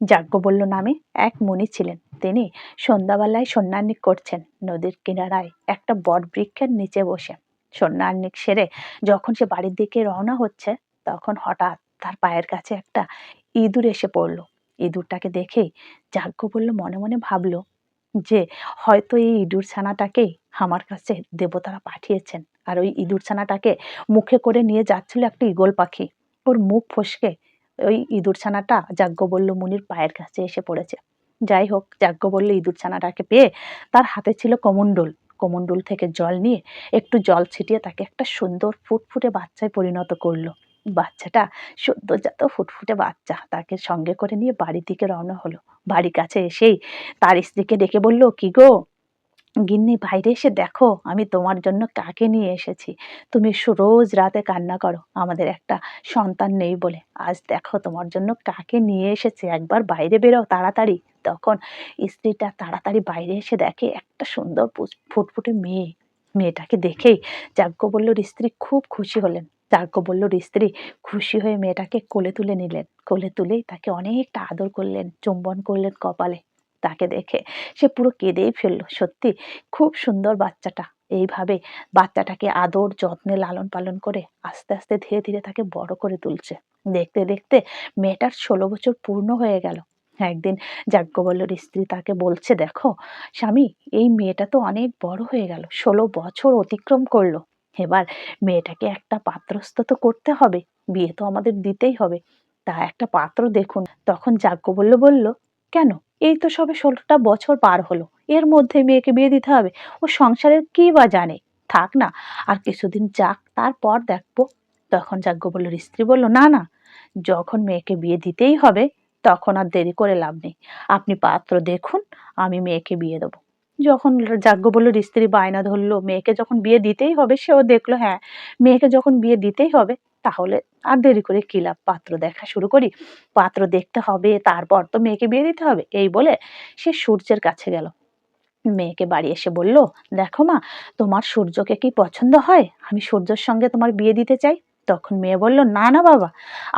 যাজ্ঞবল্য নামে এক মুনি ছিলেন। তিনি সন্ধ্যাবেলায় সন্ন্যান্নিক করছেন নদীর কিনারায় একটা বট বৃক্ষের নিচে বসে। সন্ন্যান্নিক সেরে যখন সে বাড়ির দিকে রওনা হচ্ছে, তখন হঠাৎ তার পায়ের কাছে একটা ইঁদুর এসে পড়ল। ইঁদুরটাকে দেখেই যাজ্ঞবল্য মনে মনে ভাবলো যে হয়তো এই ইঁদুর ছানাটাকেই আমার কাছে দেবতারা পাঠিয়েছেন। আর ওই ইঁদুর ছানাটাকে মুখে করে নিয়ে যাচ্ছিল একটা ঈগল পাখি। ওর মুখ ফসকে ওই ইঁদুর ছানাটা যাজ্ঞবল্য মুনির পায়ের কাছে এসে পড়েছে। যাই হোক যাজ্ঞবল্য ইঁদুর ছানাটাকে পেয়ে তার হাতে ছিল কমণ্ডল। কমণ্ডল থেকে জল নিয়ে একটু জল ছিটিয়ে তাকে একটা সুন্দর ফুটফুটে বাচ্চায় পরিণত করল। বাচ্চাটা সদ্যজাত ফুটফুটে বাচ্চা। তাকে সঙ্গে করে নিয়ে বাড়ির দিকে রওনা হলো। বাড়ির কাছে এসেই তার স্ত্রীকে ডেকে বলল, কি গো গিন্নি বাইরে এসে দেখো, আমি তোমার জন্য কাকে নিয়ে এসেছি। তুমি রোজ রাতে কান্না করো, আমাদের একটা সন্তান নেই বলে। আজ দেখো তোমার জন্য কাকে নিয়ে এসেছে, একবার বাইরে বেরো তাড়াতাড়ি। তখন স্ত্রীটা তাড়াতাড়ি বাইরে এসে দেখে একটা সুন্দর ফুটফুটে মেয়ে, মেয়েটাকে দেখেই যাজ্ঞ যাজ্ঞবল্লর স্ত্রী খুব খুশি হলেন। যাজ্ঞ যাজ্ঞবল্লর স্ত্রী খুশি হয়ে মেয়েটাকে কোলে তুলে নিলেন। কোলে তুলেই তাকে অনেকটা আদর করলেন, চুম্বন করলেন কপালে। তাকে দেখে সে পুরো কেঁদেই ফেলল। সত্যি, খুব সুন্দর বাচ্চাটা। এইভাবে বাচ্চাটাকে আদর, যত্নে লালন পালন করে আস্তে আস্তে ধীরে ধীরে তাকে বড় করে তুলছে। দেখতে দেখতে মেয়েটার ষোলো বছর পূর্ণ হয়ে গেল। একদিন যাজ্ঞবল্লর স্ত্রী তাকে বলছে, দেখো, স্বামী, এই মেয়েটা তো অনেক বড় হয়ে গেল। ষোলো বছর অতিক্রম করল। এবার মেয়েটাকে একটা পাত্রস্থ তো করতে হবে। বিয়ে তো আমাদের দিতেই হবে। তা একটা পাত্র দেখুন। তখন যাজ্ঞবল্ল বলল, কেন? এই তো সবে ষোলোটা বছর পার হলো। এর মধ্যে মেয়েকে বিয়ে দিতে হবে। ও সংসারের কি বা জানে? থাক না, আর কিছুদিন যাক, তারপর দেখব। তখন যাজ্ঞবল্লর স্ত্রী বলল, না না, যখন মেয়েকে বিয়ে দিতেই হবে, তখন আর দেরি করে লাভ নেই। আপনি পাত্র দেখুন, আমি মেয়েকে বিয়ে দেবো। যখন যাজ্ঞবল্লর স্ত্রী বায়না ধরলো, মেয়েকে যখন বিয়ে দিতেই হবে, সেও দেখল হ্যাঁ মেয়েকে যখন বিয়ে দিতেই হবে তাহলে আর দেরি করে কি লাভ? পাত্র দেখা শুরু করি। পাত্র দেখতে হবে, তারপর তো মেয়েকে বিয়ে দিতে হবে, এই বলে সে সূর্যের কাছে গেল। মেয়েকে বাড়ি এসে বলল, দেখো মা, তোমার সূর্যকে কি পছন্দ হয়? আমি সূর্যের সঙ্গে তোমার বিয়ে দিতে চাই? তখন মেয়ে বলল, না না বাবা,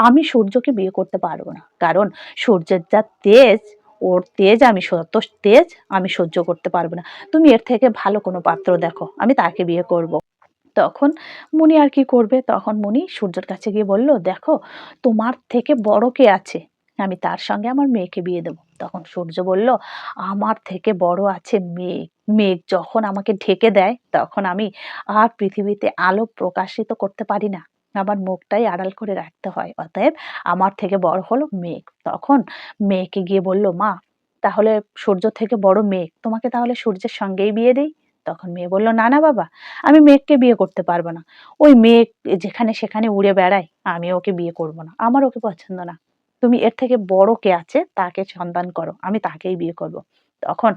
আমি সূর্যকে বিয়ে করতে পারব না। কারণ সূর্যের যা তেজ, ওর তেজ আমি সত্য তেজ আমি সহ্য করতে পারব না। তুমি এর থেকে ভালো কোনো পাত্র দেখো, আমি তাকে বিয়ে করব। তখন মুনি আর কি করবে? তখন মুনি সূর্যের কাছে গিয়ে বলল, দেখো, তোমার থেকে বড় কে আছে? আমি তার সঙ্গে আমার মেয়েকে বিয়ে দেবো। তখন সূর্য বলল, আমার থেকে বড় আছে মেঘ। মেঘ যখন আমাকে ঢেকে দেয়, তখন আমি আর পৃথিবীতে আলো প্রকাশিত করতে পারি না। আমার মুখটাই আড়াল করে রাখতে হয়। অতএব আমার থেকে বড় হলো মেঘ। তখন মেয়েকে গিয়ে বলল, মা, তাহলে সূর্য থেকে বড় মেঘ। তোমাকে তাহলে সূর্যের সঙ্গেই বিয়ে দেই? তখন মেয়ে বলল, না না বাবা, আমি মেঘকে বিয়ে করতে পারব না। ওই মেঘ যেখানে সেখানে উড়ে বেড়ায়, আমি ওকে বিয়ে করব না। আমার ওকে পছন্দ না। তুমি এর থেকে বড় কে আছে, তাকে সন্ধান করো, আমি তাকেই বিয়ে করব। তখন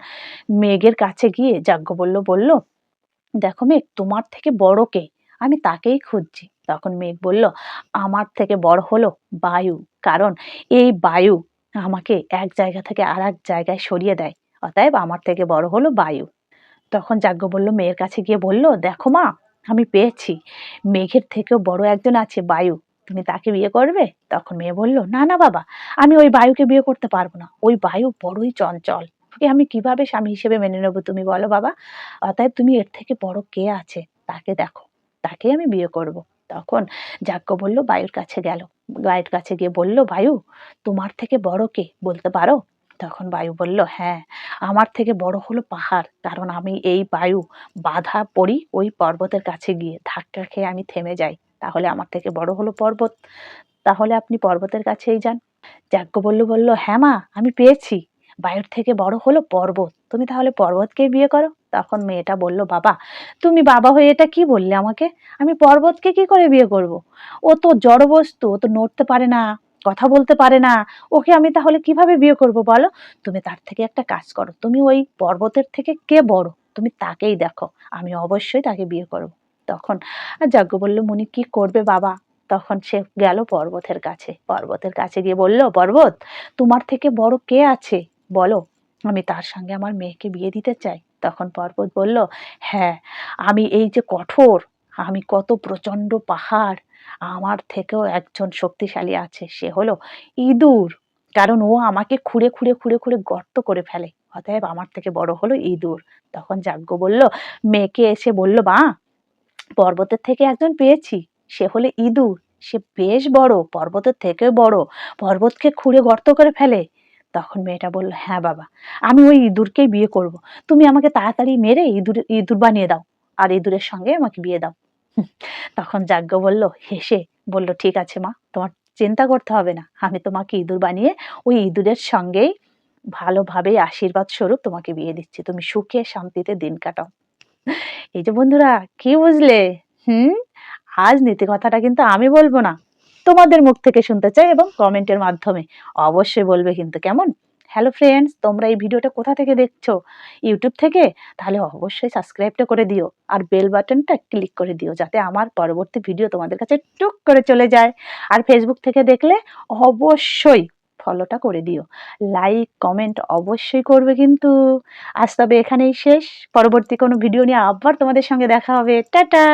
মেঘের কাছে গিয়ে যাজ্ঞবল্ল বলল দেখো মেঘ, তোমার থেকে বড় কে? আমি তাকেই খুঁজছি। তখন মেঘ বলল, আমার থেকে বড় হলো বায়ু, কারণ এই বায়ু আমাকে এক জায়গা থেকে আর এক জায়গায় সরিয়ে দেয়, অতএব আমার থেকে বড় হলো বায়ু। তখন যাজ্ঞ বলল, মেয়ের কাছে গিয়ে বলল, দেখো মা, আমি পেয়েছি। মেঘের থেকেও বড় একজন আছে বায়ু। তুমি তাকে বিয়ে করবে? তখন মেয়ে বলল, না না বাবা, আমি ওই বায়ুকে বিয়ে করতে পারব না। ওই বায়ু বড়ই চঞ্চল। ওকে আমি কীভাবে স্বামী হিসেবে মেনে নেব তুমি বলো বাবা? অতএব তুমি এর থেকে বড় কে আছে? তাকে দেখো। তাকে আমি বিয়ে করব। তখন যাজ্ঞ বলল, বায়ুর কাছে গেল। বায়ুর কাছে গিয়ে বলল, বায়ু, তোমার থেকে বড় কে? বলতে পারো? তখন বায়ু বলল হ্যাঁ আমার থেকে বড় হলো পাহাড়। কারণ আমি এই বায়ু বাধা পড়ি ওই পর্বতের কাছে গিয়ে। ধাক্কা খেয়ে আমি থেমে যাই। তাহলে আমার থেকে বড় হলো পর্বত। তাহলে আপনি পর্বতের কাছেই যান। যাজ্ঞবল্লু বলল হ্যাঁ মা, আমি পেয়েছি। বায়ুর থেকে বড় হলো পর্বত। তুমি তাহলে পর্বতকে বিয়ে করো? তখন মেয়েটা বলল, বাবা, তুমি বাবা হয়ে এটা কি বললে আমাকে? আমি পর্বতকে কি করে বিয়ে করব। ও তো জড় বস্তু ও তো নড়তে পারে না। কথা বলতে পারে না। ওকে আমি তাহলে কীভাবে বিয়ে করব বলো? তুমি তার থেকে একটা কাজ করো। তুমি ওই পর্বতের থেকে কে বড়? তুমি তাকেই দেখো। আমি অবশ্যই তাকে বিয়ে করব। তখন আর যজ্ঞ বলল, মুনি কি করবে বাবা? তখন সে গেল পর্বতের কাছে। পর্বতের কাছে গিয়ে বলল, পর্বত, তোমার থেকে বড় কে আছে? বলো, আমি তার সঙ্গে আমার মেয়েকে বিয়ে দিতে চাই। তখন পর্বত বলল হ্যাঁ আমি এই যে কঠোর, আমি কত প্রচণ্ড পাহাড় আমার থেকেও একজন শক্তিশালী আছে, সে হলো ইঁদুর। কারণ ও আমাকে খুঁড়ে খুঁড়ে খুঁড়ে খুঁড়ে গর্ত করে ফেলে। অতএব আমার থেকে বড় হলো ইঁদুর। তখন যাজ্ঞ বলল, মেয়েকে এসে বলল বা পর্বতের থেকে একজন পেয়েছি। সে হলে ইঁদুর। সে বেশ বড়, পর্বতের থেকে বড়। পর্বতকে খুঁড়ে গর্ত করে ফেলে। তখন মেয়েটা বলল হ্যাঁ বাবা, আমি ওই ইঁদুরকেই বিয়ে করব। তুমি আমাকে তাড়াতাড়ি মেরে ইঁদুর ইঁদুর বানিয়ে দাও। আর ইঁদুরের সঙ্গে আমাকে বিয়ে দাও। তখন যাজ্ঞ বলল, হেসে। বলল, ঠিক আছে মা, তোমার চিন্তা করতে হবে না। আমি তোমাকে ইঁদুর বানিয়ে ওই ইঁদুরের সঙ্গেই ভালোভাবে আশীর্বাদ স্বরূপ তোমাকে বিয়ে দিচ্ছি। তুমি সুখে শান্তিতে দিন কাটাও। এই যে বন্ধুরা, কি বুঝলে? হুম? আজ নীতি কথাটা কিন্তু আমি বলব না, তোমাদের মুখ থেকে শুনতে চাই এবং কমেন্টের মাধ্যমে অবশ্যই বলবে কিন্তু কেমন? হ্যালো ফ্রেন্ডস তোমরা এই ভিডিওটা কোথা থেকে দেখছ? ইউটিউব থেকে? তাহলে অবশ্যই সাবস্ক্রাইবটা করে দিও আর বেল বাটনটা ক্লিক করে দিও যাতে আমার পরবর্তী ভিডিও তোমাদের কাছে টুক করে চলে যায়। আর ফেসবুক থেকে দেখলে অবশ্যই ফলোটা করে দিও। লাইক কমেন্ট অবশ্যই করবে কিন্তু। আজ তবে এখানেই শেষ। পরবর্তী কোনো ভিডিও নিয়ে আবার তোমাদের সঙ্গে দেখা হবে। টাটা!